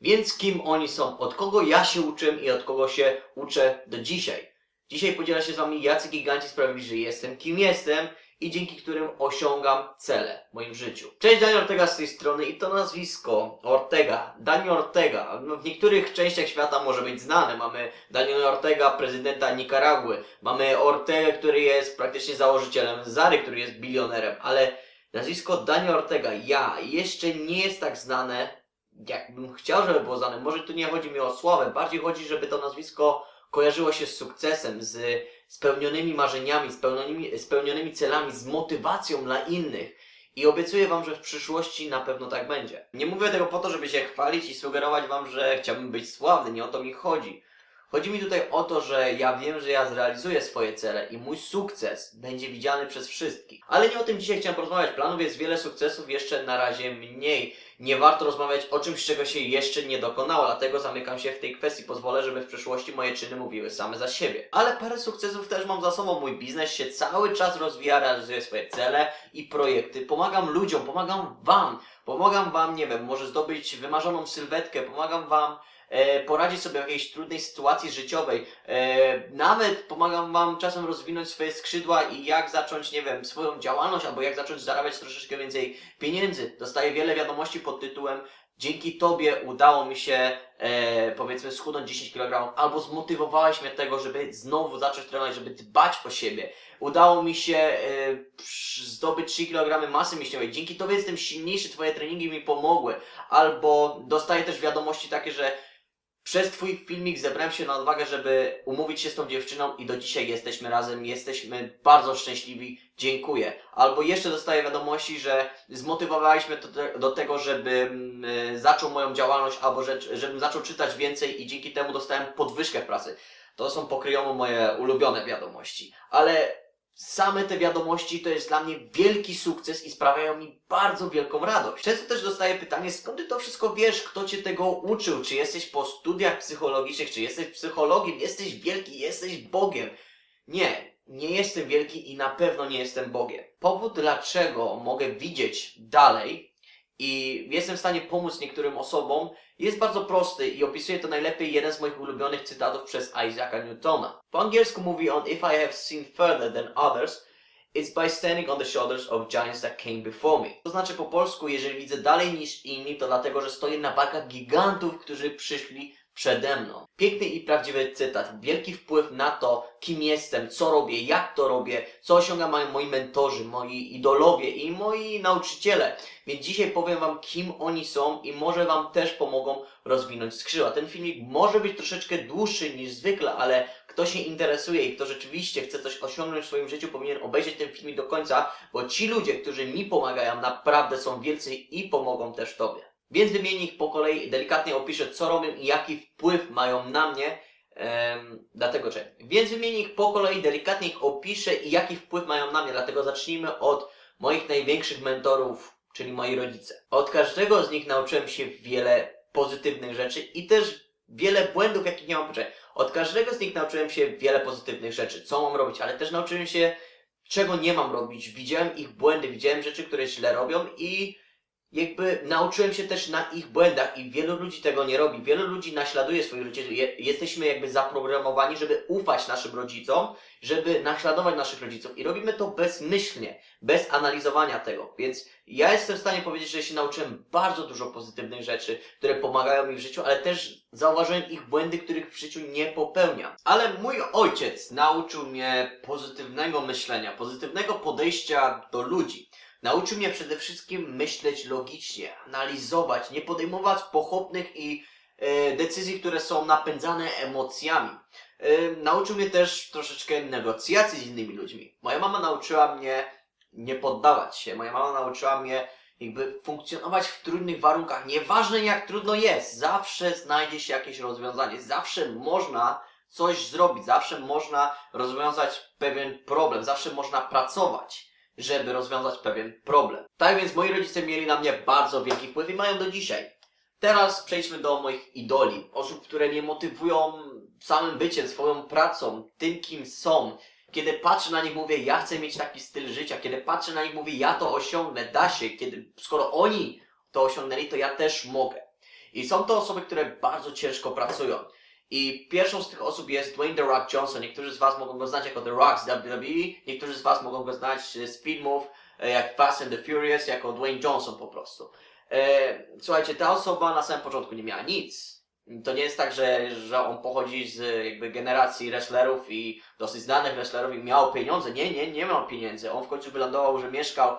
Więc kim oni są, od kogo ja się uczę i od kogo się uczę do dzisiaj. Dzisiaj podzielę się z wami, jacy giganci sprawili, że jestem, kim jestem i dzięki którym osiągam cele w moim życiu. Cześć, Daniel Ortega z tej strony i to nazwisko Ortega, Daniel Ortega, no w niektórych częściach świata może być znane. Mamy Daniel Ortega, prezydenta Nikaragły, mamy Ortega, który jest praktycznie założycielem Zary, który jest bilionerem, ale nazwisko Daniel Ortega, ja, jeszcze nie jest tak znane, jakbym chciał, żeby było znane. Może tu nie chodzi mi o sławę, bardziej chodzi, żeby to nazwisko kojarzyło się z sukcesem, z spełnionymi marzeniami, spełnionymi, spełnionymi celami, z motywacją dla innych. I obiecuję Wam, że w przyszłości na pewno tak będzie. Nie mówię tego po to, żeby się chwalić i sugerować Wam, że chciałbym być sławny, nie o to mi chodzi. Chodzi mi tutaj o to, że ja wiem, że ja zrealizuję swoje cele i mój sukces będzie widziany przez wszystkich. Ale nie o tym dzisiaj chciałem porozmawiać. Planów jest wiele sukcesów, jeszcze na razie mniej. Nie warto rozmawiać o czymś, czego się jeszcze nie dokonało, dlatego zamykam się w tej kwestii. Pozwolę, żeby w przyszłości moje czyny mówiły same za siebie. Ale parę sukcesów też mam za sobą. Mój biznes się cały czas rozwija, realizuję swoje cele i projekty. Pomagam ludziom, pomagam Wam. Pomagam Wam, nie wiem, może zdobyć wymarzoną sylwetkę, pomagam Wam poradzić sobie w jakiejś trudnej sytuacji życiowej. E, nawet pomagam Wam czasem rozwinąć swoje skrzydła i jak zacząć, nie wiem, swoją działalność, albo jak zacząć zarabiać troszeczkę więcej pieniędzy. Dostaję wiele wiadomości pod tytułem Dzięki Tobie udało mi się, e, powiedzmy, schudnąć 10 kg, albo zmotywowałeś mnie tego, żeby znowu zacząć trenować, żeby dbać o siebie. Udało mi się e, zdobyć 3 kg masy mięśniowej. Dzięki Tobie jestem silniejszy, Twoje treningi mi pomogły. Albo dostaję też wiadomości takie, że przez Twój filmik zebrałem się na odwagę, żeby umówić się z tą dziewczyną i do dzisiaj jesteśmy razem, jesteśmy bardzo szczęśliwi, dziękuję. Albo jeszcze dostaję wiadomości, że zmotywowałeś mnie do, do tego, żebym y, zaczął moją działalność, albo że, żebym zaczął czytać więcej i dzięki temu dostałem podwyżkę w pracy. To są pokryjomo moje ulubione wiadomości. Ale same te wiadomości to jest dla mnie wielki sukces i sprawiają mi bardzo wielką radość. Często też dostaję pytanie, skąd ty to wszystko wiesz, kto cię tego uczył, czy jesteś po studiach psychologicznych, czy jesteś psychologiem, jesteś wielki, jesteś Bogiem. Nie, nie jestem wielki i na pewno nie jestem Bogiem. Powód, dlaczego mogę widzieć dalej i jestem w stanie pomóc niektórym osobom, jest bardzo prosty i opisuje to najlepiej jeden z moich ulubionych cytatów przez Isaaca Newtona. Po angielsku mówi on, If I have seen further than others, it's by standing on the shoulders of giants that came before me. To znaczy po polsku, jeżeli widzę dalej niż inni, to dlatego, że stoję na barkach gigantów, którzy przyszli przede mną. Piękny i prawdziwy cytat. Wielki wpływ na to, kim jestem, co robię, jak to robię, co osiągają moi mentorzy, moi idolowie i moi nauczyciele. Więc dzisiaj powiem Wam, kim oni są i może Wam też pomogą rozwinąć skrzydła. Ten filmik może być troszeczkę dłuższy niż zwykle, ale kto się interesuje i kto rzeczywiście chce coś osiągnąć w swoim życiu, powinien obejrzeć ten filmik do końca, bo ci ludzie, którzy mi pomagają, naprawdę są wielcy i pomogą też Tobie. Więc wymienię ich po kolei, delikatnie opiszę, co robią i jaki wpływ mają na mnie. Em, dlatego, że. Więc wymienię ich po kolei, delikatnie ich opiszę i jaki wpływ mają na mnie. Dlatego zacznijmy od moich największych mentorów, czyli moi rodzice. Od każdego z nich nauczyłem się wiele pozytywnych rzeczy i też wiele błędów, jakich nie mam poczekać. Od każdego z nich nauczyłem się wiele pozytywnych rzeczy, co mam robić, ale też nauczyłem się, czego nie mam robić. Widziałem ich błędy, widziałem rzeczy, które źle robią i jakby nauczyłem się też na ich błędach i wielu ludzi tego nie robi. Wielu ludzi naśladuje swoich rodziców. Je, jesteśmy jakby zaprogramowani, żeby ufać naszym rodzicom, żeby naśladować naszych rodziców i robimy to bezmyślnie, bez analizowania tego. Więc ja jestem w stanie powiedzieć, że się nauczyłem bardzo dużo pozytywnych rzeczy, które pomagają mi w życiu, ale też zauważyłem ich błędy, których w życiu nie popełniam. Ale mój ojciec nauczył mnie pozytywnego myślenia, pozytywnego podejścia do ludzi. Nauczył mnie przede wszystkim myśleć logicznie, analizować, nie podejmować pochopnych i e, decyzji, które są napędzane emocjami. E, nauczył mnie też troszeczkę negocjacji z innymi ludźmi. Moja mama nauczyła mnie nie poddawać się. Moja mama nauczyła mnie jakby funkcjonować w trudnych warunkach. Nieważne jak trudno jest, zawsze znajdzie się jakieś rozwiązanie. Zawsze można coś zrobić, zawsze można rozwiązać pewien problem, zawsze można pracować żeby rozwiązać pewien problem. Tak więc moi rodzice mieli na mnie bardzo wielki wpływ i mają do dzisiaj. Teraz przejdźmy do moich idoli, osób, które mnie motywują samym byciem, swoją pracą, tym kim są. Kiedy patrzę na nich mówię, ja chcę mieć taki styl życia, kiedy patrzę na nich mówię, ja to osiągnę, da się, kiedy skoro oni to osiągnęli, to ja też mogę. I są to osoby, które bardzo ciężko pracują. I pierwszą z tych osób jest Dwayne The Rock Johnson. Niektórzy z Was mogą go znać jako The Rock z WWE, niektórzy z Was mogą go znać z filmów e, jak Fast and the Furious, jako Dwayne Johnson po prostu. E, słuchajcie, ta osoba na samym początku nie miała nic. To nie jest tak, że, że on pochodzi z jakby generacji wrestlerów i dosyć znanych wrestlerów i miał pieniądze. Nie, nie, nie miał pieniędzy. On w końcu wylądował, że mieszkał,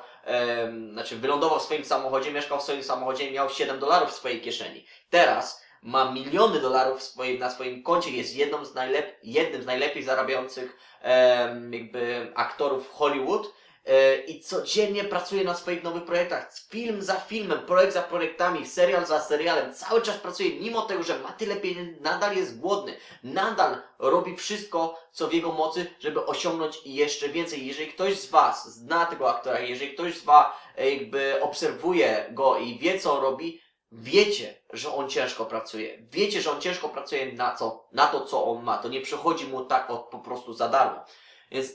znaczy wylądował w swoim samochodzie, mieszkał w swoim samochodzie i miał 7 dolarów w swojej kieszeni. Teraz ma miliony dolarów swoim, na swoim koncie, jest jedną z najlep- jednym z najlepiej zarabiających em, jakby aktorów Hollywood e, i codziennie pracuje na swoich nowych projektach. Film za filmem, projekt za projektami, serial za serialem. Cały czas pracuje, mimo tego, że ma tyle pieniędzy, nadal jest głodny. Nadal robi wszystko, co w jego mocy, żeby osiągnąć jeszcze więcej. Jeżeli ktoś z Was zna tego aktora, jeżeli ktoś z Was e, jakby obserwuje go i wie, co on robi, wiecie, że on ciężko pracuje. Wiecie, że on ciężko pracuje na co? Na to, co on ma. To nie przychodzi mu tak od, po prostu za darmo. Więc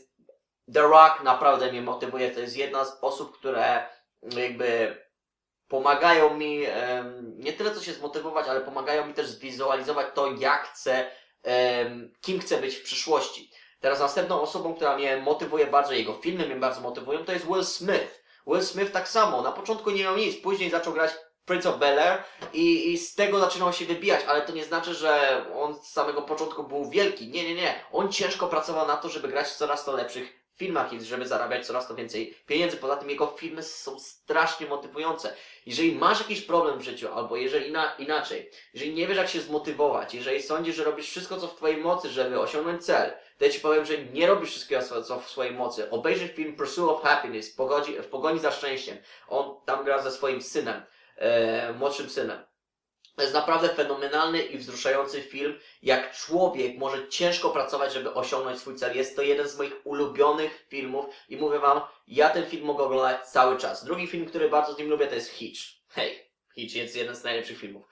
The Rock naprawdę mnie motywuje. To jest jedna z osób, które jakby pomagają mi nie tyle co się zmotywować, ale pomagają mi też zwizualizować to, jak chcę, kim chcę być w przyszłości. Teraz następną osobą, która mnie motywuje bardzo, jego filmy mnie bardzo motywują, to jest Will Smith. Will Smith tak samo. Na początku nie miał nic, później zaczął grać Prince of Bel-Air i, i z tego zaczynał się wybijać, ale to nie znaczy, że on z samego początku był wielki. Nie, nie, nie. On ciężko pracował na to, żeby grać w coraz to lepszych filmach i żeby zarabiać coraz to więcej pieniędzy. Poza tym jego filmy są strasznie motywujące. Jeżeli masz jakiś problem w życiu, albo jeżeli ina, inaczej, jeżeli nie wiesz jak się zmotywować, jeżeli sądzisz, że robisz wszystko co w twojej mocy, żeby osiągnąć cel, to ja ci powiem, że nie robisz wszystkiego co- co w swojej mocy. Obejrzyj film Pursuit of Happiness, w pogoni, w pogoni za szczęściem. On tam gra ze swoim synem, e, młodszym synem. To jest naprawdę fenomenalny i wzruszający film, jak człowiek może ciężko pracować, żeby osiągnąć swój cel. Jest to jeden z moich ulubionych filmów i mówię wam, ja ten film mogę oglądać cały czas. Drugi film, który bardzo z nim lubię, to jest Hitch. Hej, Hitch jest jeden z najlepszych filmów.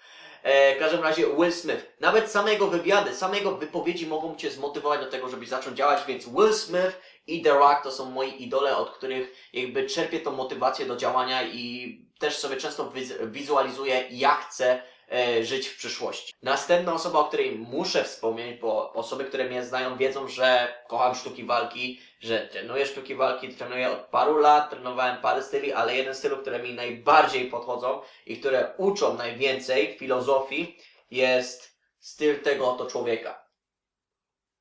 E, w każdym razie Will Smith. Nawet same jego wywiady, same jego wypowiedzi mogą cię zmotywować do tego, żebyś zaczął działać, więc Will Smith i The Rock to są moi idole, od których jakby czerpię tą motywację do działania i też sobie często wiz- wizualizuję, jak chcę e, żyć w przyszłości. Następna osoba, o której muszę wspomnieć, bo osoby, które mnie znają, wiedzą, że kocham sztuki walki, że trenuję sztuki walki, trenuję od paru lat, trenowałem parę styli, ale jeden stylu, które mi najbardziej podchodzą i które uczą najwięcej filozofii, jest styl tego oto człowieka.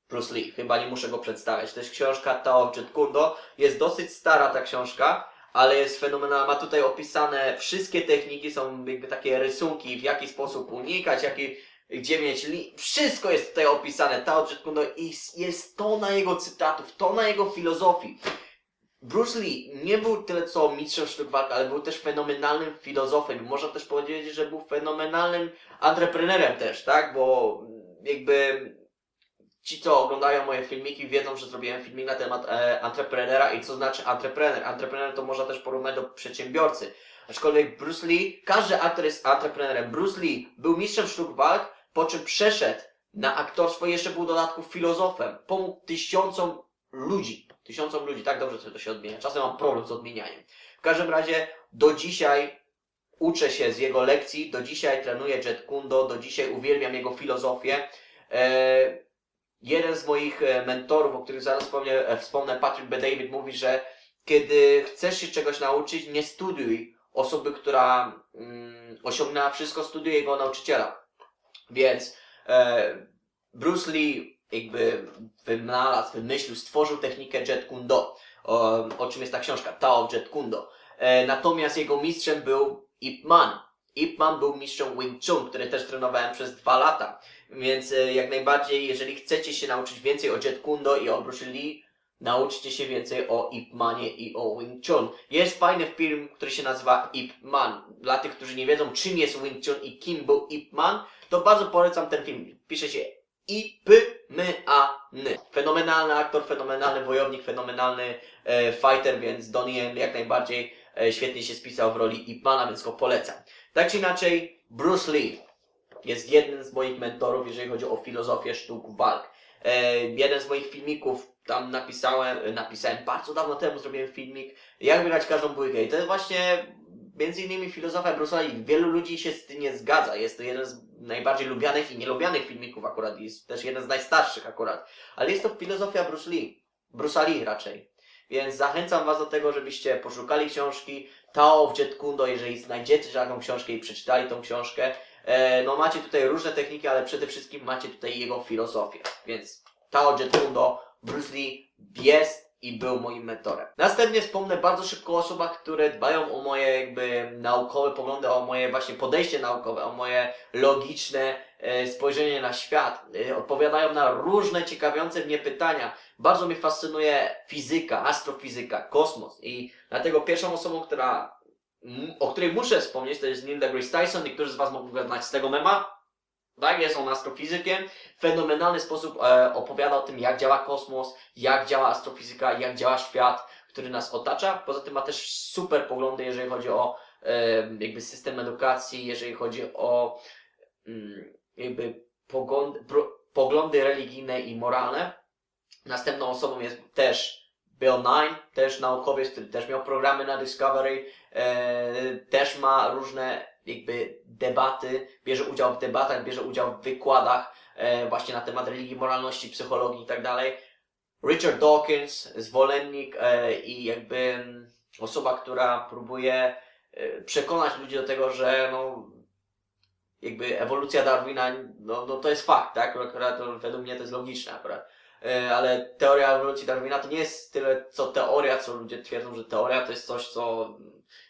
Bruce Lee, chyba nie muszę go przedstawiać. To jest książka Tao Jeet Kundo. Jest dosyć stara ta książka, ale jest fenomenalna. Ma tutaj opisane wszystkie techniki, są jakby takie rysunki, w jaki sposób unikać, jaki, gdzie mieć li... Wszystko jest tutaj opisane. Tao Jeet Kundo i jest tona jego cytatów, tona jego filozofii. Bruce Lee nie był tyle co mistrzem sztuk walk, ale był też fenomenalnym filozofem. Można też powiedzieć, że był fenomenalnym entrepreneurem też, tak? Bo jakby ci, co oglądają moje filmiki, wiedzą, że zrobiłem filmik na temat e, entreprenera i co znaczy entreprener. Entreprener to można też porównać do przedsiębiorcy. Aczkolwiek Bruce Lee, każdy aktor jest entreprenerem. Bruce Lee był mistrzem sztuk walk, po czym przeszedł na aktorstwo i jeszcze był dodatku filozofem. Pomógł tysiącom ludzi. Tysiącom ludzi, tak dobrze sobie to się odmienia. Czasem mam problem z odmienianiem. W każdym razie do dzisiaj uczę się z jego lekcji, do dzisiaj trenuję Jet Kundo, do dzisiaj uwielbiam jego filozofię. E, jeden z moich e, mentorów, o których zaraz wspomnę, e, wspomnę, Patrick B. David, mówi, że kiedy chcesz się czegoś nauczyć, nie studiuj osoby, która mm, osiągnęła wszystko, studiuj jego nauczyciela. Więc e, Bruce Lee jakby wynalazł, wymyślił, stworzył technikę Jet Kundo, o, o czym jest ta książka, Tao Jet Kundo. E, natomiast jego mistrzem był Ip Man. Ip Man był mistrzem Wing Chun, który też trenowałem przez dwa lata. Więc e, jak najbardziej, jeżeli chcecie się nauczyć więcej o Jet Kundo i o Bruce Lee, nauczcie się więcej o Ip Manie i o Wing Chun. Jest fajny film, który się nazywa Ip Man. Dla tych, którzy nie wiedzą, czym jest Wing Chun i kim był Ip Man, to bardzo polecam ten film. Pisze się I P M A N. Fenomenalny aktor, fenomenalny wojownik, fenomenalny e, fighter, więc Donnie jak najbardziej e, świetnie się spisał w roli Ip Mana, więc go polecam. Tak czy inaczej, Bruce Lee jest jednym z moich mentorów, jeżeli chodzi o filozofię sztuk walk. E, jeden z moich filmików, tam napisałem, napisałem bardzo dawno temu, zrobiłem filmik, jak wygrać każdą bójkę. I to jest właśnie między innymi filozofia Bruce'a Lee. Wielu ludzi się z tym nie zgadza. Jest to jeden z najbardziej lubianych i nielubianych filmików akurat. Jest też jeden z najstarszych akurat. Ale jest to filozofia Bruce Lee. Bruce'a Lee raczej. Więc zachęcam Was do tego, żebyście poszukali książki Tao of Jet Kundo, jeżeli znajdziecie taką książkę i przeczytali tą książkę. E, no macie tutaj różne techniki, ale przede wszystkim macie tutaj jego filozofię. Więc Tao Jet Bruce Lee jest i był moim mentorem. Następnie wspomnę bardzo szybko o osobach, które dbają o moje jakby naukowe poglądy, o moje właśnie podejście naukowe, o moje logiczne e, spojrzenie na świat. E, odpowiadają na różne ciekawiące mnie pytania. Bardzo mnie fascynuje fizyka, astrofizyka, kosmos i dlatego pierwszą osobą, która, o której muszę wspomnieć, to jest Neil deGrasse Tyson. Niektórzy z Was mogą znać z tego mema. Tak, jest on astrofizykiem. W fenomenalny sposób e, opowiada o tym, jak działa kosmos, jak działa astrofizyka, jak działa świat, który nas otacza. Poza tym ma też super poglądy, jeżeli chodzi o e, jakby system edukacji, jeżeli chodzi o mm, jakby poglądy, pro, poglądy religijne i moralne. Następną osobą jest też Bill Nye, też naukowiec, który też miał programy na Discovery, e, też ma różne jakby debaty, bierze udział w debatach, bierze udział w wykładach e, właśnie na temat religii, moralności, psychologii i tak. Richard Dawkins, zwolennik e, i jakby mm, osoba, która próbuje e, przekonać ludzi do tego, że no, jakby ewolucja Darwina, no, no to jest fakt, tak? Akurat według mnie to jest logiczne akurat. E, ale teoria ewolucji Darwina to nie jest tyle co teoria, co ludzie twierdzą, że teoria to jest coś, co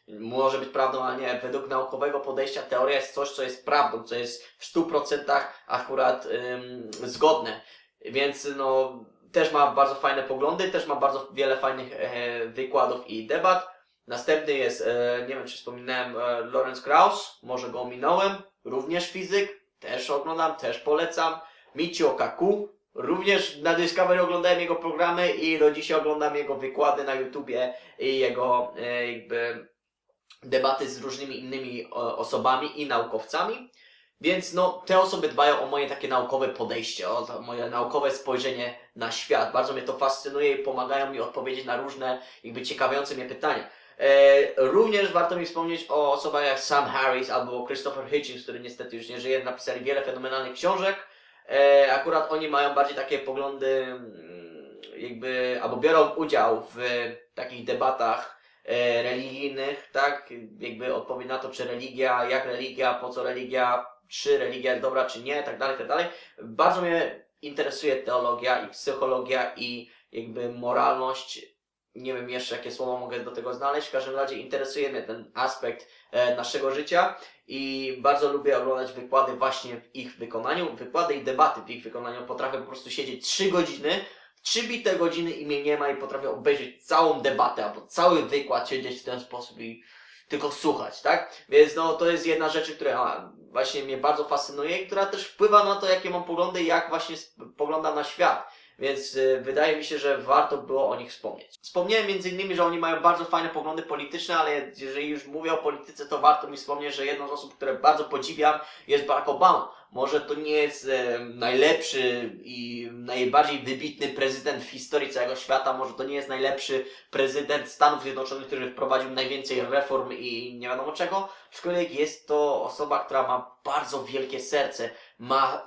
może być prawdą, a nie. Według naukowego podejścia teoria jest coś, co jest prawdą, co jest w 100% akurat ym, zgodne. Więc no, też ma bardzo fajne poglądy, też ma bardzo wiele fajnych e, wykładów i debat. Następny jest, e, nie wiem czy wspominałem, e, Lawrence Krauss, może go ominąłem, również fizyk, też oglądam, też polecam. Michio Kaku, również na Discovery oglądałem jego programy i do dzisiaj oglądam jego wykłady na YouTubie i jego e, jakby debaty z różnymi innymi o, osobami i naukowcami. Więc no, te osoby dbają o moje takie naukowe podejście, o moje naukowe spojrzenie na świat. Bardzo mnie to fascynuje i pomagają mi odpowiedzieć na różne jakby ciekawiące mnie pytania. E, również warto mi wspomnieć o osobach jak Sam Harris albo Christopher Hitchens, który niestety już nie żyje, napisali wiele fenomenalnych książek. E, akurat oni mają bardziej takie poglądy, mm, jakby, albo biorą udział w takich debatach e, religijnych, tak? Jakby odpowiedź na to, czy religia, jak religia, po co religia, czy religia jest dobra, czy nie, tak dalej, tak dalej. Bardzo mnie interesuje teologia i psychologia i jakby moralność. Nie wiem jeszcze jakie słowo mogę do tego znaleźć. W każdym razie interesuje mnie ten aspekt e, naszego życia i bardzo lubię oglądać wykłady właśnie w ich wykonaniu. Wykłady i debaty w ich wykonaniu. Potrafię po prostu siedzieć 3 godziny, 3 bite godziny i mnie nie ma i potrafię obejrzeć całą debatę albo cały wykład, siedzieć w ten sposób i tylko słuchać, tak? Więc no to jest jedna rzecz, która właśnie mnie bardzo fascynuje i która też wpływa na to, jakie mam poglądy i jak właśnie sp- poglądam na świat. Więc y, wydaje mi się, że warto było o nich wspomnieć. Wspomniałem między innymi, że oni mają bardzo fajne poglądy polityczne, ale jeżeli już mówię o polityce, to warto mi wspomnieć, że jedną z osób, które bardzo podziwiam jest Barack Obama. Może to nie jest e, najlepszy i najbardziej wybitny prezydent w historii całego świata, może to nie jest najlepszy prezydent Stanów Zjednoczonych, który wprowadził najwięcej reform i nie wiadomo czego, aczkolwiek jest to osoba, która ma bardzo wielkie serce, ma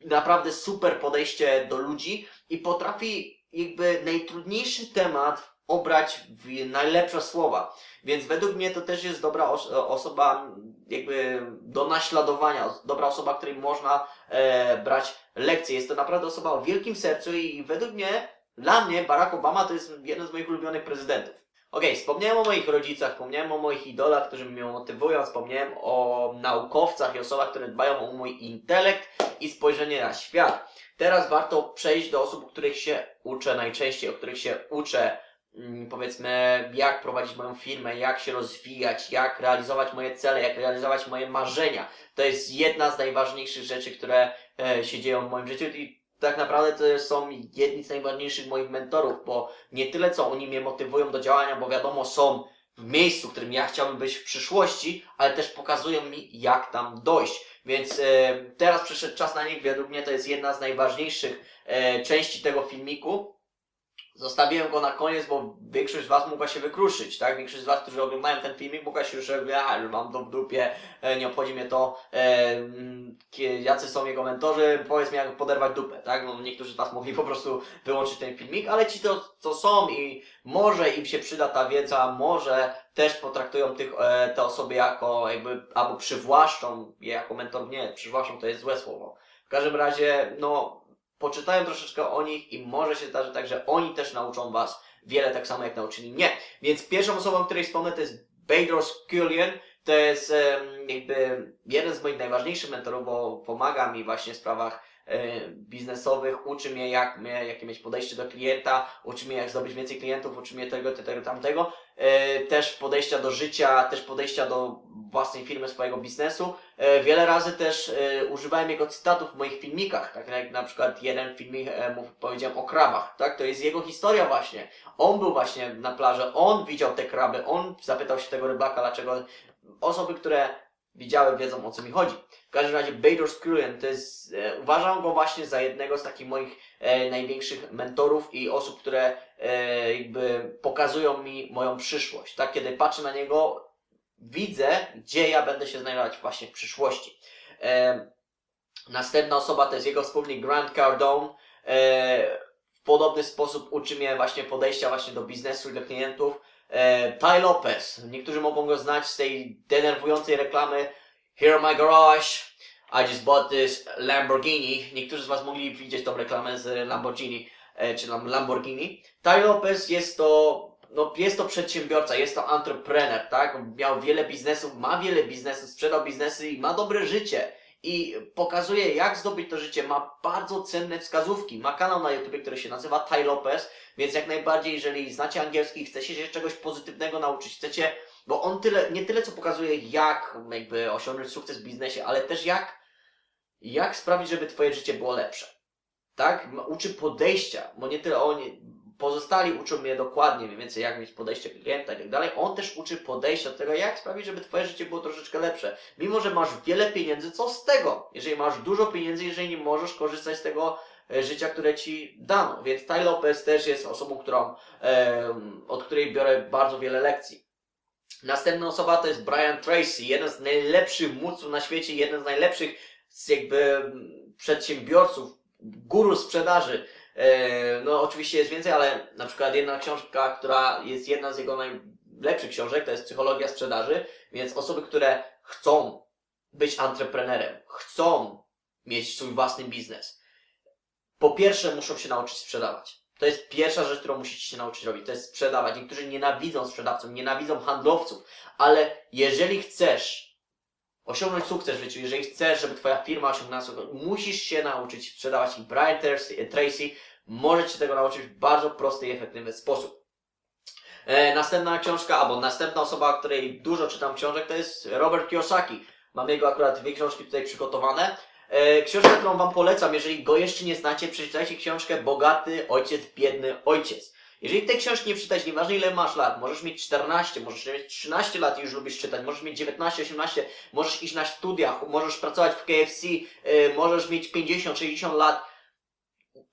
naprawdę super podejście do ludzi i potrafi jakby najtrudniejszy temat obrać w najlepsze słowa. Więc według mnie to też jest dobra os- osoba jakby do naśladowania, dobra osoba, której można e, brać lekcje. Jest to naprawdę osoba o wielkim sercu i według mnie, dla mnie Barack Obama to jest jeden z moich ulubionych prezydentów. Okej, wspomniałem o moich rodzicach, wspomniałem o moich idolach, którzy mnie motywują, wspomniałem o naukowcach i osobach, które dbają o mój intelekt i spojrzenie na świat. Teraz warto przejść do osób, o których się uczę najczęściej, o których się uczę, mm, powiedzmy, jak prowadzić moją firmę, jak się rozwijać, jak realizować moje cele, jak realizować moje marzenia. To jest jedna z najważniejszych rzeczy, które e, się dzieją w moim życiu i tak naprawdę to są jedni z najważniejszych moich mentorów, bo nie tyle co oni mnie motywują do działania, bo wiadomo są w miejscu, w którym ja chciałbym być w przyszłości, ale też pokazują mi jak tam dojść. Więc e, teraz przyszedł czas na nich, według mnie to jest jedna z najważniejszych e, części tego filmiku. Zostawiłem go na koniec, bo większość z Was mogła się wykruszyć, tak? Większość z Was, którzy oglądają ten filmik, mogła się już jakby, a, już mam to w dupie, e, nie obchodzi mnie to, e, jacy są jego mentorzy, powiedz mi jak poderwać dupę, tak? No, niektórzy z Was mogli po prostu wyłączyć ten filmik, ale ci to, co są i może im się przyda ta wiedza, może też potraktują tych, e, te osoby jako jakby, albo przywłaszczą je jako mentor, nie, przywłaszczą to jest złe słowo. W każdym razie, no, poczytają troszeczkę o nich i może się zdarzyć tak, że oni też nauczą Was wiele tak samo jak nauczyli mnie. Więc pierwszą osobą, o której wspomnę to jest Bader Skullion. To jest jakby jeden z moich najważniejszych mentorów, bo pomaga mi właśnie w sprawach biznesowych, uczy mnie jak, jakie mieć podejście do klienta, uczy mnie jak zdobyć więcej klientów, uczy mnie tego, tego, tamtego. E, też podejścia do życia, też podejścia do własnej firmy, swojego biznesu. E, Wiele razy też e, używałem jego cytatów w moich filmikach, tak jak na przykład jeden filmik e, powiedziałem o krabach, tak? To jest jego historia właśnie. On był właśnie na plaży, on widział te kraby, on zapytał się tego rybaka, dlaczego osoby, które widziały, wiedzą o co mi chodzi. W każdym razie Bader Skullion to jest, e, uważam go właśnie za jednego z takich moich e, największych mentorów i osób, które e, jakby pokazują mi moją przyszłość, tak? Kiedy patrzę na niego, widzę, gdzie ja będę się znajdować właśnie w przyszłości. E, następna osoba to jest jego wspólnik Grant Cardone. E, w podobny sposób uczy mnie właśnie podejścia właśnie do biznesu i do klientów. E, Ty Lopez. Niektórzy mogą go znać z tej denerwującej reklamy Here my garage. I just bought this Lamborghini. Niektórzy z Was mogli widzieć tą reklamę z Lamborghini, e, czy Lamborghini. Ty Lopez jest to no, jest to przedsiębiorca, jest to entrepreneur, tak? Miał wiele biznesów, ma wiele biznesów, sprzedał biznesy i ma dobre życie. I pokazuje, jak zdobyć to życie. Ma bardzo cenne wskazówki. Ma kanał na YouTube, który się nazywa Ty Lopez, więc jak najbardziej, jeżeli znacie angielski, chcecie się czegoś pozytywnego nauczyć, chcecie, bo on tyle, nie tyle co pokazuje, jak jakby osiągnąć sukces w biznesie, ale też jak, jak sprawić, żeby twoje życie było lepsze. Tak? Uczy podejścia, bo nie tyle on, pozostali uczą mnie dokładnie mniej więcej jak mieć podejście klienta i tak dalej. On też uczy podejścia do tego, jak sprawić, żeby twoje życie było troszeczkę lepsze. Mimo, że masz wiele pieniędzy, co z tego? Jeżeli masz dużo pieniędzy, jeżeli nie możesz korzystać z tego e, życia, które ci dano. Więc Ty Lopez też jest osobą, którą, em, od której biorę bardzo wiele lekcji. Następna osoba to jest Brian Tracy, jeden z najlepszych mówców na świecie, jeden z najlepszych jakby przedsiębiorców, guru sprzedaży. E, No, oczywiście jest więcej, ale na przykład jedna książka, która jest jedna z jego najlepszych książek, to jest Psychologia sprzedaży, więc osoby, które chcą być entrepreneurem, chcą mieć swój własny biznes, po pierwsze muszą się nauczyć sprzedawać. To jest pierwsza rzecz, którą musicie się nauczyć robić. To jest sprzedawać. Niektórzy nienawidzą sprzedawców, nienawidzą handlowców, ale jeżeli chcesz osiągnąć sukces w życiu, jeżeli chcesz, żeby Twoja firma osiągnęła sukces, musisz się nauczyć sprzedawać. I Brian Tracy, Tracy może Cię tego nauczyć w bardzo prosty i efektywny sposób. E, następna książka, albo następna osoba, której dużo czytam książek, to jest Robert Kiyosaki. Mam jego akurat dwie książki tutaj przygotowane. E, książka, którą Wam polecam, jeżeli go jeszcze nie znacie, przeczytajcie książkę Bogaty Ojciec, Biedny Ojciec. Jeżeli tej książki nie przeczytać, nieważne ile masz lat, możesz mieć 14, możesz mieć 13 lat i już lubisz czytać, możesz mieć 19, 18, możesz iść na studiach, możesz pracować w KFC, y, możesz mieć 50, 60 lat.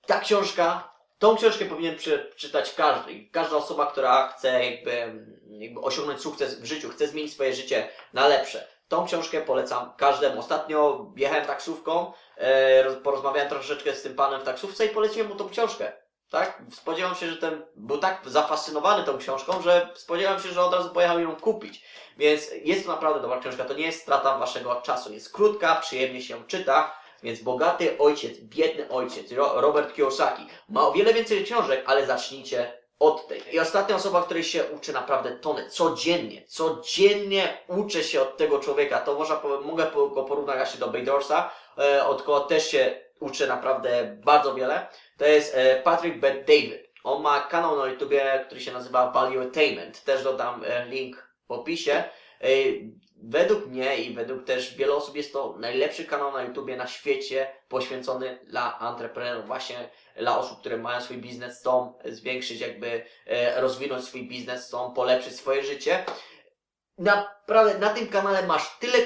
Ta książka, tą książkę powinien przeczytać każdy. Każda osoba, która chce jakby, jakby osiągnąć sukces w życiu, chce zmienić swoje życie na lepsze. Tą książkę polecam każdemu. Ostatnio jechałem taksówką, roz- porozmawiałem troszeczkę z tym panem w taksówce i poleciłem mu tą książkę. Tak? Spodziewam się, że ten był tak zafascynowany tą książką, że spodziewam się, że od razu pojechał ją kupić. Więc jest to naprawdę dobra książka. To nie jest strata waszego czasu. Jest krótka, przyjemnie się czyta. Więc bogaty ojciec, biedny ojciec, Ro- Robert Kiyosaki. Ma o wiele więcej książek, ale zacznijcie od tej. I ostatnia osoba, której się uczy naprawdę tonę, codziennie, codziennie uczę się od tego człowieka. To można, mogę go porównać właśnie do Baydorsa, e, od kogo też się uczę naprawdę bardzo wiele. To jest e, Patrick Bet David. On ma kanał na YouTubie, który się nazywa Value Attainment. Też dodam e, link w opisie. E, Według mnie i według też wielu osób jest to najlepszy kanał na YouTubie na świecie poświęcony dla entrepreneurów, właśnie dla osób, które mają swój biznes, chcą zwiększyć jakby, rozwinąć swój biznes, chcą polepszyć swoje życie. Naprawdę na tym kanale masz tyle,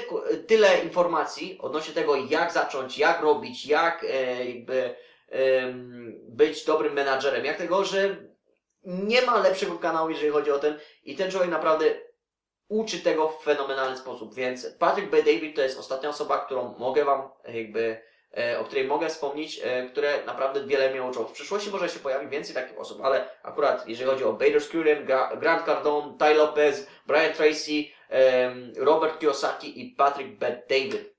tyle informacji odnośnie tego, jak zacząć, jak robić, jak e, jakby em, być dobrym menadżerem, jak tego, że nie ma lepszego kanału, jeżeli chodzi o ten i ten człowiek naprawdę uczy tego w fenomenalny sposób, więc Patrick B. David to jest ostatnia osoba, którą mogę Wam jakby, e, o której mogę wspomnieć, e, które naprawdę wiele mnie uczą. W przyszłości może się pojawi więcej takich osób, ale akurat jeżeli chodzi o Bader Gra- Grant Cardone, Ty Lopez, Brian Tracy, Robert Kiyosaki i Patrick B. David.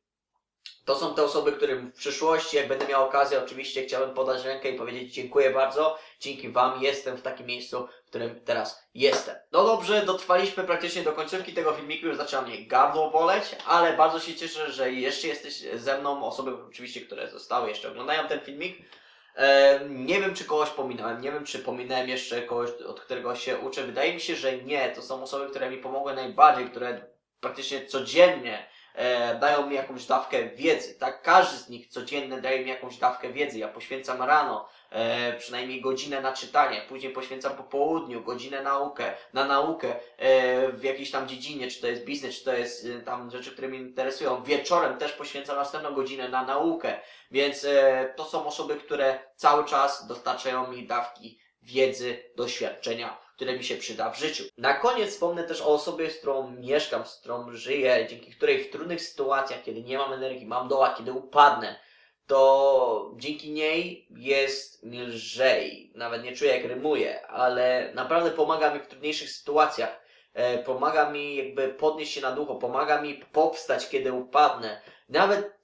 To są te osoby, którym w przyszłości, jak będę miał okazję, oczywiście chciałbym podać rękę i powiedzieć dziękuję bardzo. Dzięki Wam jestem w takim miejscu, w którym teraz jestem. No dobrze, dotrwaliśmy praktycznie do końcówki tego filmiku, już zaczyna mnie gardło boleć, ale bardzo się cieszę, że jeszcze jesteś ze mną, osoby oczywiście, które zostały, jeszcze oglądają ten filmik. Nie wiem, czy kogoś pominąłem, nie wiem, czy pominąłem jeszcze kogoś, od którego się uczę. Wydaje mi się, że nie. To są osoby, które mi pomogły najbardziej, które praktycznie codziennie e, dają mi jakąś dawkę wiedzy. Tak, każdy z nich codziennie daje mi jakąś dawkę wiedzy. Ja poświęcam rano e, przynajmniej godzinę na czytanie, później poświęcam po południu godzinę naukę, na naukę e, w jakiejś tam dziedzinie, czy to jest biznes, czy to jest e, tam rzeczy, które mnie interesują. Wieczorem też poświęcam następną godzinę na naukę, więc e, to są osoby, które cały czas dostarczają mi dawki wiedzy, doświadczenia, które mi się przyda w życiu. Na koniec wspomnę też o osobie, z którą mieszkam, z którą żyję, dzięki której w trudnych sytuacjach, kiedy nie mam energii, mam doła, kiedy upadnę, to dzięki niej jest mi lżej. Nawet nie czuję jak rymuję, ale naprawdę pomaga mi w trudniejszych sytuacjach. E, pomaga mi jakby podnieść się na duchu, pomaga mi powstać, kiedy upadnę. Nawet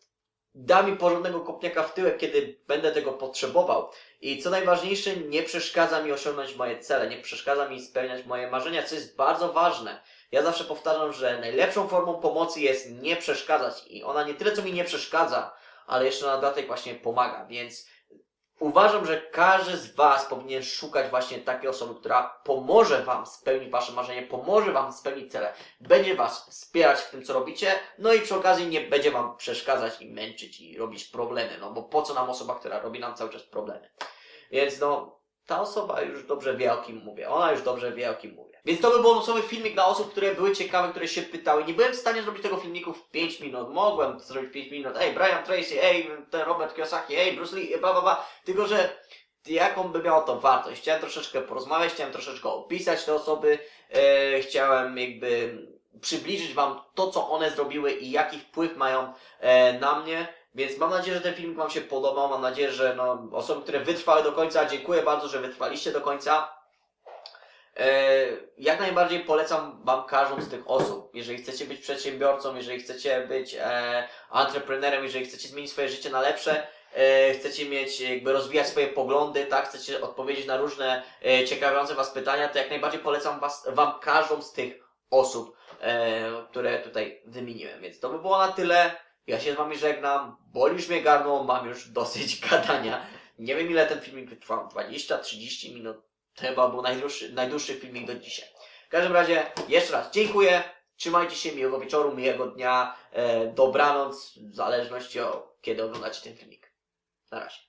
da mi porządnego kopniaka w tyłek, kiedy będę tego potrzebował. I co najważniejsze, nie przeszkadza mi osiągnąć moje cele, nie przeszkadza mi spełniać moje marzenia, co jest bardzo ważne. Ja zawsze powtarzam, że najlepszą formą pomocy jest nie przeszkadzać i ona nie tyle co mi nie przeszkadza, ale jeszcze na dodatek właśnie pomaga, więc uważam, że każdy z Was powinien szukać właśnie takiej osoby, która pomoże Wam spełnić Wasze marzenie, pomoże Wam spełnić cele, będzie Was wspierać w tym, co robicie, no i przy okazji nie będzie Wam przeszkadzać i męczyć i robić problemy, no bo po co nam osoba, która robi nam cały czas problemy. Więc no, ta osoba już dobrze wie o kim mówię, ona już dobrze wie o kim mówię. Więc to by był losowy filmik dla osób, które były ciekawe, które się pytały. Nie byłem w stanie zrobić tego filmiku w 5 minut, mogłem zrobić w 5 minut, ej, Brian Tracy, ej, ten Robert Kiyosaki, ej, Bruce Lee, bla bla bla, tylko że jaką by miało to wartość. Chciałem troszeczkę porozmawiać, chciałem troszeczkę opisać te osoby, e, chciałem jakby przybliżyć Wam to, co one zrobiły i jaki wpływ mają e, na mnie. Więc mam nadzieję, że ten filmik Wam się podobał. Mam nadzieję, że no, osoby, które wytrwały do końca, dziękuję bardzo, że wytrwaliście do końca. E, jak najbardziej polecam Wam każdą z tych osób. Jeżeli chcecie być przedsiębiorcą, jeżeli chcecie być e, entrepreneurem, jeżeli chcecie zmienić swoje życie na lepsze, e, chcecie mieć, jakby rozwijać swoje poglądy, tak, chcecie odpowiedzieć na różne ciekawiące Was pytania, to jak najbardziej polecam was, Wam każdą z tych osób, które tutaj wymieniłem. Więc to by było na tyle. Ja się z Wami żegnam. Boli już mnie gardło, mam już dosyć gadania. Nie wiem ile ten filmik wytrwał, 20-30 minut. To chyba był najdłuższy, najdłuższy filmik do dzisiaj. W każdym razie, jeszcze raz dziękuję. Trzymajcie się, miłego wieczoru, miłego dnia, e, dobranoc, w zależności od kiedy oglądacie ten filmik. Na razie.